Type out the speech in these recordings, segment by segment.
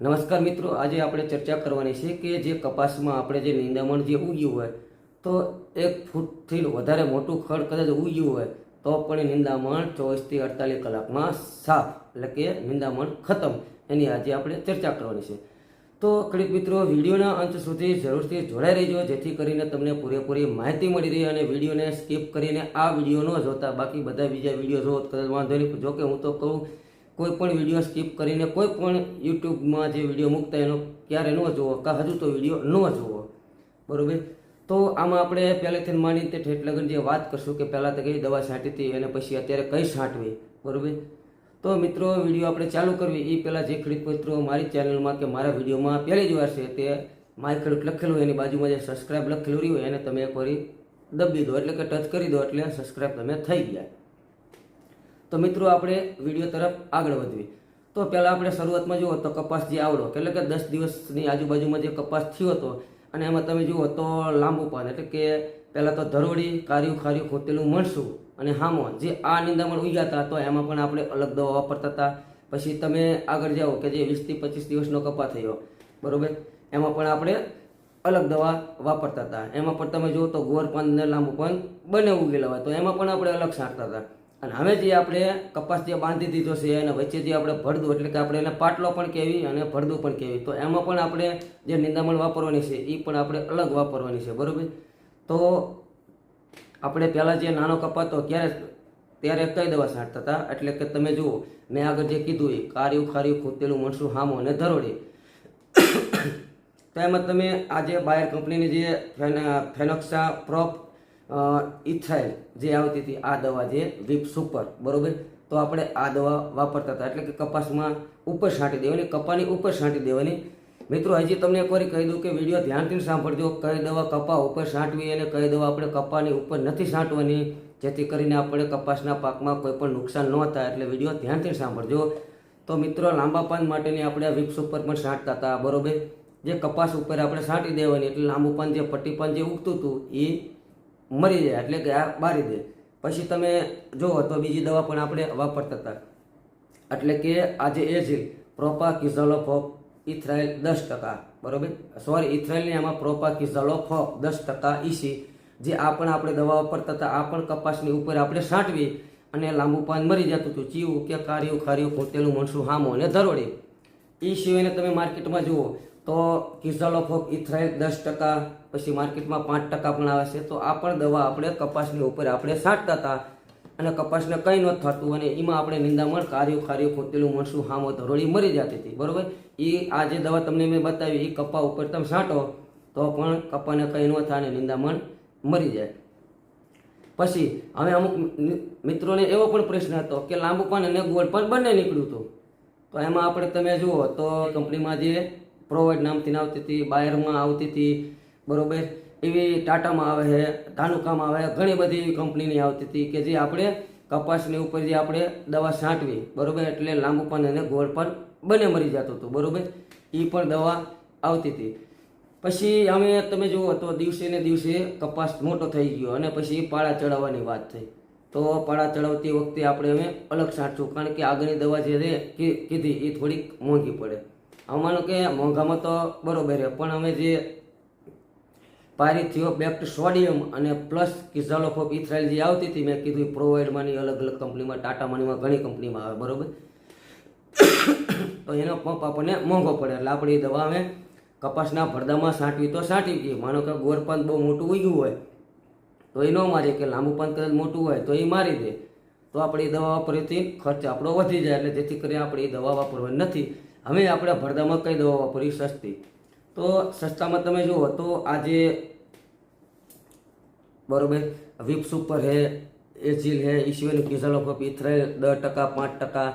નમસ્કાર મિત્રો, આજે આપણે ચર્ચા કરવાની છે કે જે કપાસમાં આપણે જે નિંદામણ જે ઉગ્યું હોય, તો એક ફૂટથી વધારે મોટું ખડ કદાચ ઉગ્યું હોય, તો પણ એ નિંદામણ ચોવીસથી અડતાલીસ કલાકમાં સાફ, એટલે કે નિંદામણ ખતમ. એની આજે આપણે ચર્ચા કરવાની છે. તો ખેડૂત મિત્રો, વિડીયોના અંત સુધી જરૂરથી જોડાઈ રહેજો, જેથી કરીને તમને પૂરેપૂરી માહિતી મળી રહે અને વિડીયોને સ્કીપ કરીને આ વીડિયો ન જોતા બાકી બધા બીજા વીડિયો જોવો કદાચ વાંધો નહીં. જો કે હું તો કહું કોઈ પણ વીડિયો સ્કીપ કરીને કોઈ પણ યુટ્યુબમાં જે વીડિયો મૂકતા એનો ક્યારે ન જોવો, કાં હજુ તો વીડિયો ન જુઓ બરોબર? તો આમાં આપણે પહેલેથી માની તે ઠેઠ લગન જે વાત કરશું કે પહેલાં તો કઈ દવા છાંટી હતી અને પછી અત્યારે કઈ છાંટવી, બરોબર? તો મિત્રો વીડિયો આપણે ચાલુ કરવી. એ પહેલાં જે ખેડૂત મિત્રો મારી ચેનલમાં કે મારા વિડીયોમાં પહેલી જ વાર છે તે માય ખેડૂત લખેલું હોય, એની બાજુમાં જે સબસ્ક્રાઇબ લખેલું રહ્યું હોય, એને તમે એક વાર દબી દો, એટલે કે ટચ કરી દો, એટલે સબસ્ક્રાઇબ તમે થઈ ગયા. તો મિત્રો આપણે વીડિયો તરફ આગળ વધીએ. તો પહેલાં આપણે શરૂઆતમાં જુઓ તો કપાસ જે આવડો, એટલે કે દસ દિવસની આજુબાજુમાં જે કપાસ થયો હતો, અને એમાં તમે જુઓ તો લાંબુ પાન, એટલે કે પહેલાં તો ધરોડી કાર્યું ખાર્યું ખોટેલું મળશું અને હામો, જે આ નિંદામણ ઉગ્યા હતા, તો એમાં પણ આપણે અલગ દવા વાપરતા હતા. પછી તમે આગળ જાઓ કે જે વીસથી પચીસ દિવસનો કપા થયો, બરાબર? એમાં પણ આપણે અલગ દવા વાપરતા હતા. એમાં પણ તમે જુઓ તો ગોર પાન ને લાંબુ પાન બંને ઉગેલા હોય તો એમાં પણ આપણે અલગ છાંટતા હતા. અને હવે જે આપણે કપાસ જે બાંધી દીધો છે અને વચ્ચે જે આપણે ભરદું, એટલે કે આપણે એને પાટલો પણ કહેવી અને ભરદું પણ કહેવી. તો એમાં પણ આપણે જે નિંદામણ વાપરવાની છે એ પણ આપણે અલગ વાપરવાની છે, બરોબર? તો આપણે પહેલાં જે નાનો કપાતો ક્યારે ત્યારે કઈ દવા છાંટતા હતા? એટલે કે તમે જુઓ, મેં આગળ જે કીધું એ, કાર્યું ખાર્યું ખૂતેલું મણસું હામો અને ધરોડી. તો એમાં તમે આજે બાયર કંપનીની જે ફેન- ફેનોક્સા પ્રોપ ઇથાઇલ જે આવતી હતી આ દવા જે વિપ સુપર બરોબર? તો આપણે આ દવા વાપરતા હતા. એટલે કે કપાસમાં ઉપર છાંટી દેવાની, કપાની ઉપર છાંટી દેવાની. મિત્રો, હજી તમને એકવાર કહી દઉં કે વીડિયો ધ્યાનથી સાંભળજો. કઈ દવા કપા ઉપર છાંટવી અને કઈ દવા આપણે કપાની ઉપર નથી છાંટવાની, જેથી કરીને આપણે કપાસના પાકમાં કોઈ પણ નુકસાન ન થાય. એટલે વીડિયો ધ્યાનથી સાંભળજો. તો મિત્રો, લાંબા પાન માટેની આપણે વિપ્સ ઉપર પણ છાંટતા હતા, બરોબર? જે કપાસ ઉપર આપણે છાંટી દેવાની, એટલે લાંબુ પાન જે, પટ્ટી પાન જે ઉગતું હતું એ મરી જાય એટલે કે આ બારી દે. પછી તમે જુઓ તો બીજી દવા પણ આપણે વાપરતા હતા. એટલે કે આજે એ છે પ્રોપા કિઝોલોફોપ ઇથરાઇલ દસ ટકા. બરોબર? સોરી ઇથરાઇલની આમાં પ્રોપા કિઝોલોફોપ દસ ટકા ઈસી જે આ પણ આપણે દવા વાપરતા હતા, આ પણ કપાસની ઉપર આપણે છાંટવી અને લાંબુ પાન મરી જતું હતું. ચીવું કે કાર્યું ખાર્યું ખોતેલું, મણસું હામો અને ધરોડી એ સિવાયને તમે માર્કેટમાં જુઓ તો કિઝોલોફોપ ઇથરાઇલ દસ ટકા, પછી માર્કેટમાં પાંચ ટકા પણ આવે છે. તો આ પણ દવા આપણે કપાસની ઉપર આપણે છાંટતા હતા. અને કપાસને કંઈ ન થતું અને એમાં આપણે નિંદામણ કાર્યું ખાર્યું ખોતેલું મણસું હામો ધરોડી મરી જતી હતી. બરાબર? એ આ જે દવા તમને મેં બતાવી એ કપા ઉપર તમે છાંટો તો પણ કપાને કંઈ ન થાય અને નિંદામણ મરી જાય. પછી હવે અમુક મિત્રોને એવો પણ પ્રશ્ન હતો કે લાંબુ પણ અને ગોળ પણ બંને નીકળ્યું હતું. તો એમાં આપણે તમે જુઓ તો કંપનીમાં જે પ્રોવાઈડ નામથી આવતી હતી, બાયરમાં આવતી હતી, બરોબર? એવી ટાટામાં આવે છે, ધાનુકામાં આવે ઘણી બધી એવી કંપનીની આવતી હતી કે જે આપણે કપાસની ઉપર જે આપણે દવા છાંટવી, બરોબર? એટલે લાંબુ પણ અને ગોળ પણ બંને મરી જતું હતું, બરોબર? એ પણ દવા આવતી હતી. પછી અમે તમે જુઓ તો દિવસે ને દિવસે કપાસ મોટો થઈ ગયો અને પછી પાળા ચડાવવાની વાત થઈ. તો પાળા ચડાવતી વખતે આપણે અમે અલગ છાંટશું, કારણ કે આગળની દવા જે કીધી એ થોડીક મોંઘી પડે. અમાનો કે મોંઘામાં તો બરોબર છે, પણ અમે જે પારિથિયો બેક્ટ સોડિયમ અને પ્લસ કિઝાલોફોપ ઇથરાઇલ જે આવતી હતી, મેં કીધું પ્રોવાઈડમાંની અલગ અલગ કંપનીમાં ટાટા મનીમાં ઘણી કંપનીમાં આવે, બરોબર? તો એનો પંપ આપણને મોંઘો પડે, એટલે આપણે એ દવા અમે કપાસના ભરદામાં સાંટવી તો સાંટી દઈએ માનો કે ગોરપાન બહુ મોટું ઉગ્યું હોય, તો એ ન મારે કે લાંબુ પાન કદાચ મોટું હોય, તો એ મારી દે. તો આપણે એ દવા વાપરીથી ખર્ચ આપણો વધી જાય, એટલે જેથી કરીને આપણે એ દવા વાપરવાની નથી. હવે આપણે ભરદામાં કઈ દવા વાપરી સસ્તી? તો સસ્તામાં તમે જુઓ તો આજે બરોબર, વિપ્સ ઉપર હે એજીલ હે ઈશ્વરની કિઝલ ઓફ ઇથરાઇલ દસ ટકા, પાંચ ટકા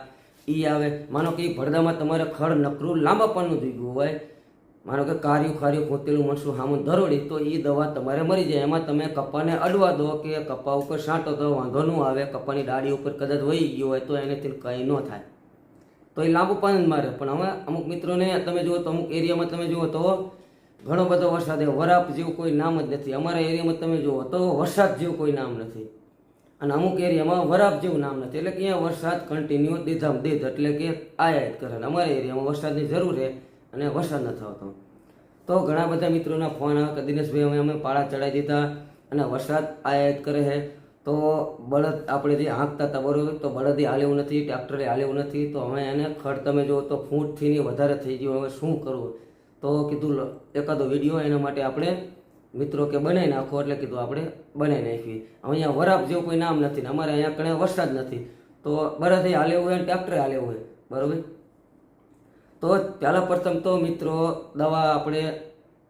એ આવે. માનો કે એ ભરદામાં તમારે ખડ નકરું લાંબા પાનનું થઈ ગયું હોય. માનો કે કાર્યું ખાર્યું ખોતેલું મણસું હામું ધરોડી તો એ દવા તમારે મરી જાય. એમાં તમે કપાને અડવા દો કે કપા ઉપર છાંટો તો વાંધો ન આવે. કપાની ડાળી ઉપર કદાચ વહી ગયો હોય તો એનેથી કંઈ ન થાય. તો એ લાંબુ જ મારે. પણ હવે અમુક મિત્રોને, તમે જુઓ તો અમુક એરિયામાં તમે જુઓ તો ઘણો બધો વરસાદ. વરાપ જેવું કોઈ નામ જ નથી. અમારા એરિયામાં તમે જુઓ તો વરસાદ જેવું કોઈ નામ નથી. અને અમુક એરિયામાં વરાપ જેવું નામ નથી. એટલે કે અહીંયા વરસાદ કન્ટિન્યુ દીધામ દીધ એટલે કે આયાત કરે. અમારા એરિયામાં વરસાદની જરૂર છે અને વરસાદ નથી આવતો. તો ઘણા બધા મિત્રોના ફોન આવે કે દિનેશભાઈ, અમે અમે પાળા ચડાવી દીધા અને વરસાદ આયાત કરે છે. તો બળદ આપણે જે હાંકતા હતા, બરોબર? તો બળદે હાલેવું નથી, ટ્રેક્ટરે હાલેવું નથી. તો હવે એને ખડ તમે જો તો ફૂટથી ને વધારે થઈ ગયું. હવે શું કરવું? તો કીધું એકાદો વીડિયો એના માટે આપણે મિત્રો કે બનાવી નાખો. એટલે કીધું, આપણે બનાવી નાખીએ. અહીંયા વરાપ જેવું કોઈ નામ નથી ને, અમારે અહીંયા કણે વરસાદ નથી. તો બળદે હાલેવું હોય ટ્રેક્ટરે હાલેવું હોય, બરાબર? તો પહેલાં પ્રથમ તો મિત્રો દવા આપણે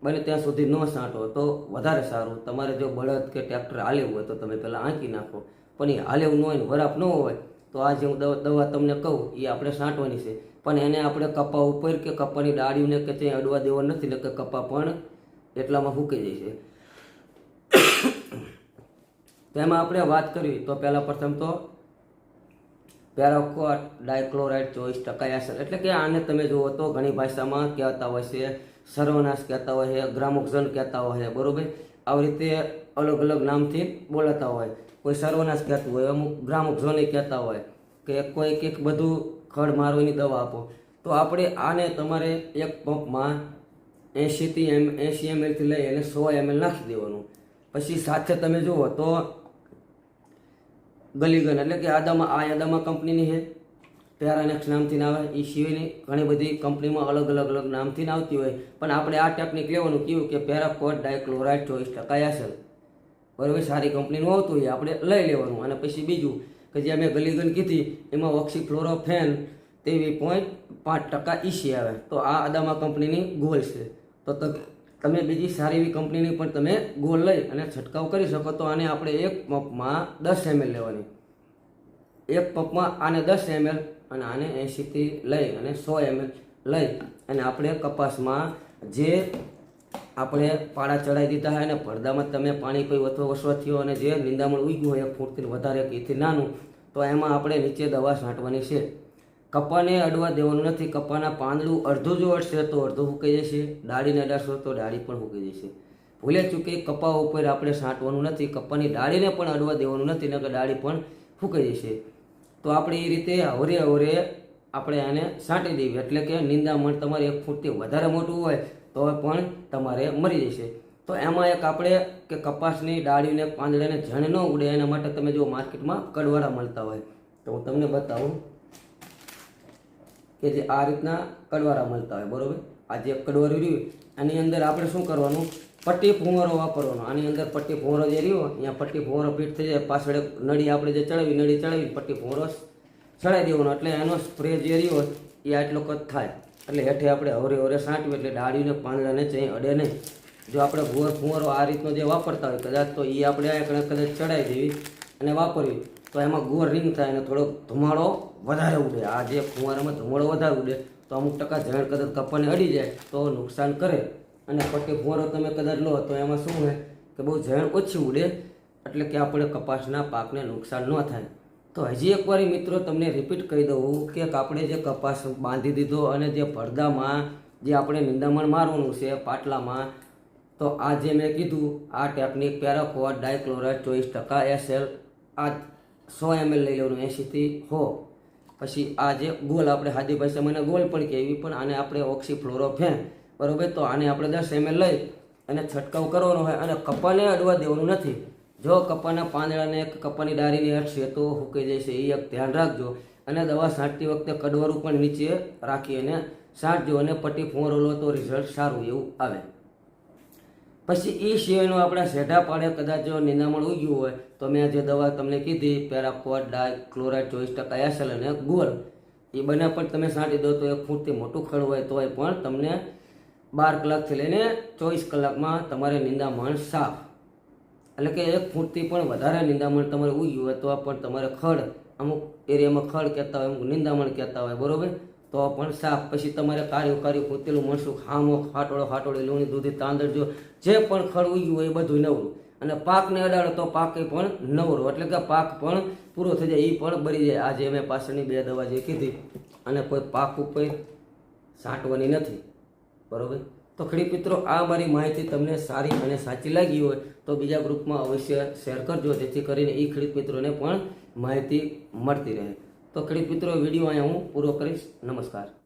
બને ત્યાં સુધી ન સાંટો, તો વધારે સારું. તમારે જો બળદ કે ટ્રેક્ટર હાલેવું હોય તો તમે પહેલાં આંકી નાખો. પણ એ હાલેવું ન હોય ને વરાપ ન હોય, તો આ જે હું દવા તમને કહું, એ આપણે સાંટવાની છે. પણ એને આપણે કપા ઉપર કે કપાની ડાળીઓને કે ત્યાં અડવા દેવા નથી ને કે કપા પણ એટલામાં ફૂકી છે. તો એમાં આપણે વાત કરવી, તો પહેલાં પ્રથમ તો પેરાકોટ ડાયક્લોરાઇડ ચોવીસ ટકા એસર એટલે કે આને તમે જુઓ તો ઘણી ભાષામાં કહેતા હોય છે સર્વનાશ કહેતા હોય છે ગ્રામોક્ષન કહેતા હોય છે, બરોબર? આવી રીતે અલગ અલગ નામથી બોલાતા હોય. કોઈ સર્વનાશ કહેતું હોય, અમુક ગ્રામોક્ષને કહેતા હોય કે કોઈ કંઈક બધું ખડ મારવાની દવા આપો. તો આપણે આને તમારે એક પંપમાં એંશીથી એમ, એંશી એમએલથી લઈ અને સો એમએલ નાખી દેવાનું. પછી સાથે તમે જુઓ તો ગલીગન, એટલે કે આદામાં, આ યાદામાં કંપનીની છે? પેરાનેક્સ નામથી ના આવે, એ સિવાયની ઘણી બધી કંપનીમાં અલગ અલગ અલગ નામથી આવતી હોય. પણ આપણે આ ટેકનિક લેવાનું કહ્યું કે પેરાકોટ ડાયક્લોરાઇડ, ચોવીસ ટકા એસલ. બરાબર, સારી કંપનીનું આવતું હોય, આપણે લઈ લેવાનું. અને પછી બીજું કે જે મેં ગલીગન કીધી, એમાં ઓક્સીફ્લોરોફેન તેવી પોઈન્ટ પાંચ ટકા ઈસી આવે. તો આ અદામા કંપનીની ગોલ છે. તો ત- તમે બીજી સારી એવી કંપનીની પણ તમે ગોલ લઈ અને છંટકાવ કરી શકો. તો આને આપણે એક પંપમાં દસ એમએલ લેવાની. એક પંપમાં આને દસ એમએલ અને આને એંશીથી લઈ અને સો એમએલ લઈ અને આપણે કપાસમાં જે આપણે પાડા ચડાવી દીધા હોય અને પડદામાં તમે પાણી કોઈ વથો વસવો થયો અને જે નિંદામણ ઉગ્યું હોય, એક ફૂટથી વધારે કે એથી નાનું, તો એમાં આપણે નીચે દવા છાંટવાની છે. કપાને અડવા દેવાનું નથી. કપાના પાંદડું અડધું જો અડશે તો અડધું ફૂંકાઈ જશે. ડાળીને અડાશો તો ડાળી પણ ફૂંકાઈ જશે. ભૂલે ચૂકે કપા ઉપર આપણે છાંટવાનું નથી. કપાની ડાળીને પણ અડવા દેવાનું નથી, નકર ડાળી પણ ફૂંકાઈ જશે. તો આપણે એ રીતે હવરે હવરે આપણે આને છાંટી દેવી. એટલે કે નિંદામણ તમારે એક ફૂટથી વધારે મોટું હોય તો પણ તમારે મરી જશે. તો એમાં એક આપણે કે કપાસની ડાળીને, પાંદડાને જણ ન ઉડે, એના માટે તમે જો માર્કેટમાં કડવાળા મળતા હોય. તો હું તમને બતાવું કે જે આ રીતના કડવારા મળતા હોય, બરોબર? આ જે કડવારું રહ્યું આની અંદર આપણે શું કરવાનું? પટ્ટી ફુવારો વાપરવાનો. આની અંદર પટ્ટી ફુવારો જે રહ્યો, અહીંયા પટ્ટી ફુવારો ફીટ થઈ જાય. પાછળ નળી આપણે જે ચડાવી, નળી ચડાવી પટ્ટી ફુવારો ચડાવી દેવાનો. એટલે એનો સ્પ્રે જે રહ્યો, એ આટલો કદ થાય. એટલે હેઠે આપણે હવરે હવરે સાંટવી, એટલે ડાળીને પાંદડાને ચઈ અડે નહીં. જો આપણે ભૂવર ફુવારો આ રીતનો જે વાપરતા હોય, કદાચ તો એ આપણે આ કદાચ ચડાવી દેવી અને વાપરવી, તો એમાં ગોળ રિંગ થાય અને થોડોક ધુમાડો વધારે ઉડે. આ જે ફુવારામાં ધુમાડો વધારે ઉડે, તો અમુક ટકા ઝેર કદાચ કપાને અડી જાય, તો નુકસાન કરે. અને પટ્ટી ફુવારો તમે કદાચ લો, તો એમાં શું હોય કે બહુ ઝેણ ઓછી ઉડે, એટલે કે આપણે કપાસના પાકને નુકસાન ન થાય. તો હજી એકવાર મિત્રો તમને રિપીટ કરી દઉં કે આપણે જે કપાસ બાંધી દીધો અને જે પડદામાં જે આપણે નિંદામણ મારવાનું છે પાટલામાં, તો આ જે મેં કીધું, આ ટેકનિક પેરાકોટ ડાયક્લોરાઇડ ચોવીસ ટકા એસએલ, આ સો એમએલ લઈ લેવાનું એંશીથી હો. પછી આ જે ગોલ, આપણે હાદી ભાષામાં ગોલ પણ કહેવી, પણ આને આપણે ઓક્સીફ્લોરોફેન બરોબર? તો આને આપણે દસ એમએલ લઈ અને છંટકાવ કરવાનો હોય અને કપાને અડવા દેવાનું નથી. જો કપાના પાંદડાને કપાની ડાળીને અડશે તો હુકાઈ જશે એ એક ધ્યાન રાખજો. અને દવા છાંટતી વખતે કડવારું પણ નીચે રાખી અને છાંટજો અને પટ્ટી ફોરો લો તો રિઝલ્ટ સારું એવું આવે. પછી એ સિવાયનું આપણા સેઢા પાડે કદાચ જો નિંદામણ ઉગ્યું હોય, તો મેં જે દવા તમને કીધી પેરાકોટ ડાય, ક્લોરાઇડ ચોવીસ ટકા એસલ અને ગોળ. એ બંને પણ તમે છાંટી દો તો એક ફૂટથી મોટું ખડ હોય તોય પણ તમને બાર કલાકથી લઈને ચોવીસ કલાકમાં તમારે નિંદામણ સાફ. એટલે કે એક ફૂટથી પણ વધારે નિંદામણ તમારે ઉગ્યું હોય તો પણ તમારે ખડ, અમુક એરિયામાં ખડ કહેતા હોય, અમુક નિંદામણ કહેતા હોય, બરાબર? તો પણ સાફ. પછી તમારે કાર્યું કાર્યું ફૂટેલું મણસું ખામો ખાટોળો ખાટોળી લૂણી, દૂધી, તાંદળ, જો જે પણ ખડ ઉગ્યું હોય એ બધું નવરું. અને પાકને અડાડો તો પાકે પણ નવરો. એટલે કે પાક પણ પૂરો થઈ જાય એ પણ બળી જાય. આજે મેં પાછળની બે દવા જે કીધી, અને કોઈ પાક ઉપર સાંટવાની નથી. બરોબર? તો ખેડૂત મિત્રો, આ મારી માહિતી તમને સારી અને સાચી લાગી હોય, તો બીજા ગ્રુપમાં અવશ્ય શેર કરજો, જેથી કરીને એ ખેડૂત મિત્રોને પણ માહિતી મળતી રહે. તો ખેડૂત મિત્રો, વીડિયો અહીંયા હું પૂરો કરીશ. નમસ્કાર.